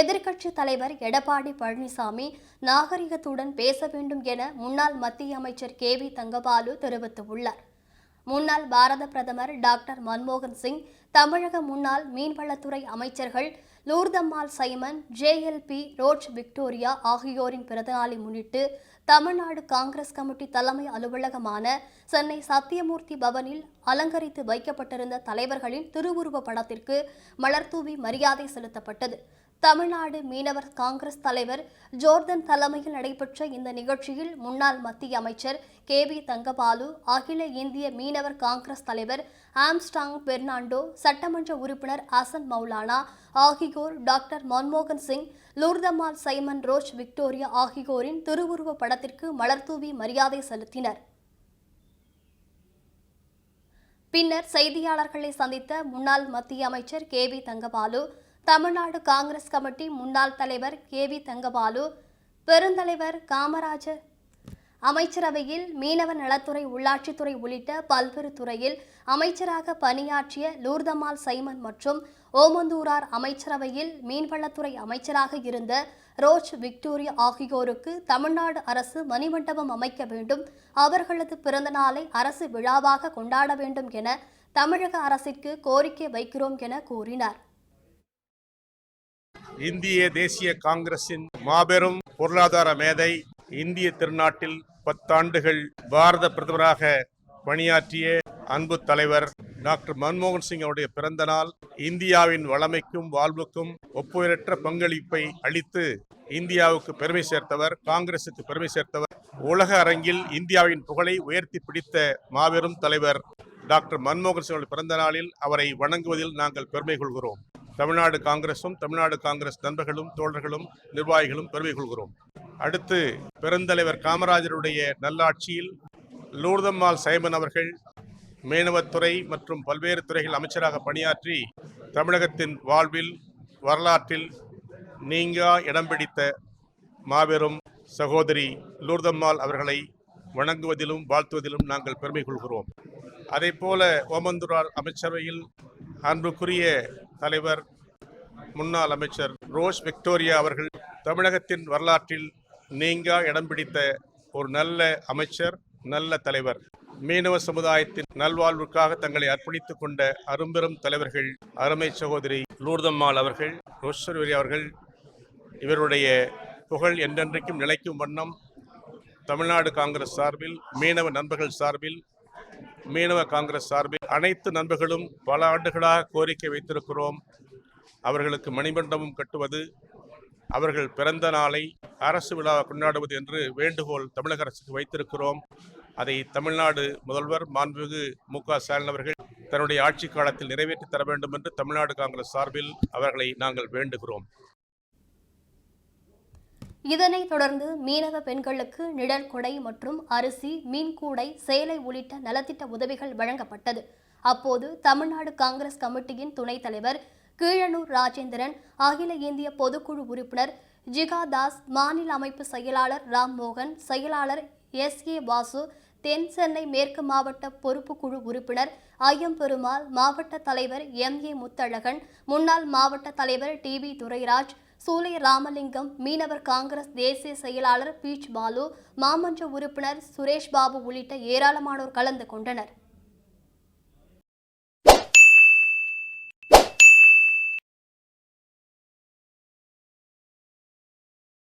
எதிர்க்கட்சி தலைவர் எடப்பாடி பழனிசாமி நாகரிகத்துடன் பேச வேண்டும் என முன்னாள் மத்திய அமைச்சர் கே வி தங்கபாலு தெரிவித்துள்ளார். முன்னாள் பாரத பிரதமர் டாக்டர் மன்மோகன் சிங் தமிழக முன்னாள் மீன்வளத்துறை அமைச்சர்கள் லூர்தம்மாள் சைமன் ஜேஎல்பி ரோச் விக்டோரியா ஆகியோரின் பிறந்தநாளை முன்னிட்டு தமிழ்நாடு காங்கிரஸ் கமிட்டி தலைமை அலுவலகமான சென்னை சத்தியமூர்த்தி பவனில் அலங்கரித்து வைக்கப்பட்டிருந்த தலைவர்களின் திருவுருவ படத்திற்கு மலர்தூவி மரியாதை செலுத்தப்பட்டது. தமிழ்நாடு மீனவர் காங்கிரஸ் தலைவர் ஜோர்தன் தலைமையில் நடைபெற்ற இந்த நிகழ்ச்சியில் முன்னாள் மத்திய அமைச்சர் கே வி தங்கபாலு அகில இந்திய மீனவர் காங்கிரஸ் தலைவர் ஆம்ஸ்டாங் பெர்னாண்டோ சட்டமன்ற உறுப்பினர் அசன் மௌலானா ஆகியோர் டாக்டர் மன்மோகன் சிங் லூர்தமால் சைமன் ரோஜ் விக்டோரியா ஆகியோரின் திருவுருவ படத்திற்கு மலர்தூவி மரியாதை செலுத்தினர். பின்னர் செய்தியாளர்களை சந்தித்த முன்னாள் மத்திய அமைச்சர் K V Thangabalu Tamil Nadu Congress committee முன்னாள் தலைவர் கே வி தங்கபாலு பெருந்தலைவர் காமராஜர் அமைச்சரவையில் மீனவ நலத்துறை உள்ளாட்சித்துறை உள்ளிட்ட பல்வேறு துறையில் அமைச்சராக பணியாற்றிய லூர்தமால் சைமன் மற்றும் ஓமந்தூரார் அமைச்சரவையில் மீன்வளத்துறை அமைச்சராக இருந்த ரோச் விக்டோரியா ஆகியோருக்கு தமிழ்நாடு அரசு மணிமண்டபம் அமைக்க வேண்டும் அவர்களது பிறந்த நாளை அரசு விழாவாக கொண்டாட வேண்டும் என தமிழக அரசிற்கு கோரிக்கை வைக்கிறோம் என கூறினார். இந்திய தேசிய காங்கிரசின் மாபெரும் பொருளாதார மேதை இந்திய திருநாட்டில் பத்தாண்டுகள் பாரத பிரதமராக பணியாற்றிய அன்பு தலைவர் டாக்டர் மன்மோகன் சிங் அவருடைய பிறந்த நாள் இந்தியாவின் வளமைக்கும் வாழ்வுக்கும் ஒப்புயரற்ற பங்களிப்பை அளித்து இந்தியாவுக்கு பெருமை சேர்த்தவர் காங்கிரசுக்கு பெருமை சேர்த்தவர். உலக அரங்கில் இந்தியாவின் புகழை உயர்த்தி பிடித்த மாபெரும் தலைவர் டாக்டர் மன்மோகன் சிங் அவருடைய பிறந்த நாளில் அவரை வணங்குவதில் நாங்கள் பெருமை கொள்கிறோம். தமிழ்நாடு காங்கிரசும் தமிழ்நாடு காங்கிரஸ் நண்பர்களும் தோழர்களும் நிர்வாகிகளும் பெருமை கொள்கிறோம். அடுத்து பெருந்தலைவர் காமராஜருடைய நல்லாட்சியில் லூர்தம்மாள் சைமன் அவர்கள் மீனவத்துறை மற்றும் பல்வேறு துறைகள் அமைச்சராக பணியாற்றி தமிழகத்தின் வாழ்வில் வரலாற்றில் நீங்கா இடம் பிடித்த மாபெரும் சகோதரி லூர்தம்மாள் அவர்களை வணங்குவதிலும் வாழ்த்துவதிலும் நாங்கள் பெருமை கொள்கிறோம். அதேபோல ஓமந்துரார் அமைச்சரவையில் அன்புக்குரிய தலைவர் முன்னாள் அமைச்சர் ரோஸ் விக்டோரியா அவர்கள் தமிழகத்தின் வரலாற்றில் நீங்கா இடம் பிடித்த ஒரு நல்ல அமைச்சர் நல்ல தலைவர். மீனவ சமுதாயத்தின் நல்வாழ்வுக்காக தங்களை அர்ப்பணித்துக் கொண்ட அரும்பெரும் தலைவர்கள் அருமை சகோதரி லூர்தம்மாள் அவர்கள் ரோஸ்வரி அவர்கள் இவருடைய புகழ் என்றென்றைக்கும் நிலைக்கும் வண்ணம் தமிழ்நாடு காங்கிரஸ் சார்பில் மீனவ நண்பர்கள் சார்பில் மீனவ காங்கிரஸ் சார்பில் அனைத்து நண்பர்களும் பல ஆண்டுகளாக கோரிக்கை வைத்திருக்கிறோம். அவர்களுக்கு மணிமண்டபம் கட்டுவது அவர்கள் பிறந்த நாளை அரசு விழாவை கொண்டாடுவது என்று வேண்டுகோள் தமிழக அரசுக்கு வைத்திருக்கிறோம். அதை தமிழ்நாடு முதல்வர் மாண்புமிகு மு க ஸ்டாலின் அவர்கள் தன்னுடைய ஆட்சி காலத்தில் நிறைவேற்றி தர வேண்டும் என்று தமிழ்நாடு காங்கிரஸ் சார்பில் அவர்களை நாங்கள் வேண்டுகிறோம். இதனைத் தொடர்ந்து மீனவ பெண்களுக்கு நிழல் கொடை மற்றும் அரிசி மீன் கூடை சேலை உள்ளிட்ட நலத்திட்ட உதவிகள் வழங்கப்பட்டது. அப்போது தமிழ்நாடு காங்கிரஸ் கமிட்டியின் துணைத் தலைவர் கீழனூர் ராஜேந்திரன் அகில இந்திய பொதுக்குழு உறுப்பினர் ஜிகா தாஸ் மாநில அமைப்பு செயலாளர் ராம் மோகன் செயலாளர் எஸ். ஏ. வாசு தென் சென்னை மேற்கு மாவட்ட பொறுப்பு குழு உறுப்பினர் ஐயம்பெருமாள் மாவட்ட தலைவர் எம். ஏ. முத்தழகன் முன்னாள் மாவட்ட தலைவர் டி. வி. துரைராஜ் சூலை ராமலிங்கம் மீனவர் காங்கிரஸ் தேசிய செயலாளர் பீச் பாலு மாமன்ற உறுப்பினர் சுரேஷ் பாபு உள்ளிட்ட ஏராளமானோர் கலந்து கொண்டனர்.